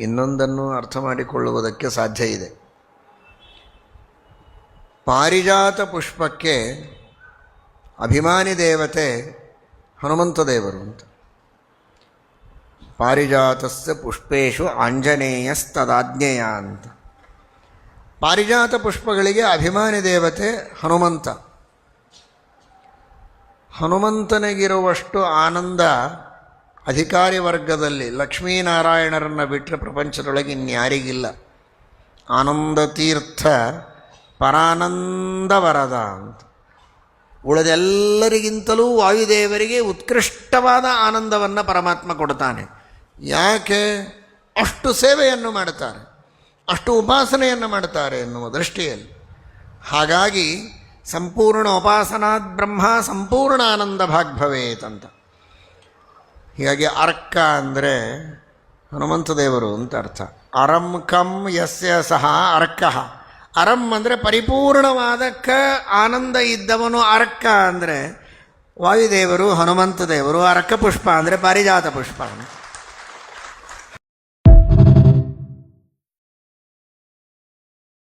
ಇನ್ನೊಂದನ್ನು ಅರ್ಥ ಮಾಡಿಕೊಳ್ಳುವುದಕ್ಕೆ ಸಾಧ್ಯ ಇದೆ. ಪಾರಿಜಾತ ಪುಷ್ಪಕ್ಕೆ ಅಭಿಮಾನಿ ದೇವತೆ ಹನುಮಂತ ದೇವರು ಅಂತ. ಪಾರಿಜಾತಸ್ಯ ಪುಷ್ಪೇಶು ಆಂಜನೇಯಸ್ತದಾಜ್ಞೇಯ ಅಂತ. ಪಾರಿಜಾತ ಪುಷ್ಪಗಳಿಗೆ ಅಭಿಮಾನಿ ದೇವತೆ ಹನುಮಂತ. ಹನುಮಂತನಿಗಿರುವಷ್ಟು ಆನಂದ ಅಧಿಕಾರಿ ವರ್ಗದಲ್ಲಿ ಲಕ್ಷ್ಮೀನಾರಾಯಣರನ್ನು ಬಿಟ್ಟರೆ ಪ್ರಪಂಚದೊಳಗೆ ಇನ್ಯಾರಿಗಿಲ್ಲ ಆನಂದ ತೀರ್ಥ ಪರಾನಂದ ವರದ ಅಂತ. ಉಳಿದೆಲ್ಲರಿಗಿಂತಲೂ ವಾಯುದೇವರಿಗೆ ಉತ್ಕೃಷ್ಟವಾದ ಆನಂದವನ್ನು ಪರಮಾತ್ಮ ಕೊಡ್ತಾನೆ. ಯಾಕೆ? ಅಷ್ಟು ಸೇವೆಯನ್ನು ಮಾಡುತ್ತಾರೆ. ಅಷ್ಟು ಉಪಾಸನೆಯನ್ನು ಮಾಡುತ್ತಾರೆ ಎನ್ನುವ ದೃಷ್ಟಿಯಲ್ಲಿ. ಹಾಗಾಗಿ ಸಂಪೂರ್ಣ ಉಪಾಸನಾದ್ ಬ್ರಹ್ಮ ಸಂಪೂರ್ಣ ಆನಂದ ಭಾಗ್ಭವೇತಂತ ಹೀಗಾಗಿ ಅರ್ಕ ಅಂದರೆ ಹನುಮಂತ ದೇವರು ಅಂತ ಅರ್ಥ. ಅರಂ ಕಂ ಯಸ್ಯ ಸಹ ಅರ್ಕಃ. ಅರಂ ಅಂದರೆ ಪರಿಪೂರ್ಣವಾದ ಕ ಆನಂದ ಇದ್ದವನು ಅರ್ಕ ಅಂದರೆ ವಾಯುದೇವರು, ಹನುಮಂತ ದೇವರು, ಅರ್ಕ ಪುಷ್ಪ ಅಂದರೆ ಪಾರಿಜಾತ ಪುಷ್ಪ. ಅಂತ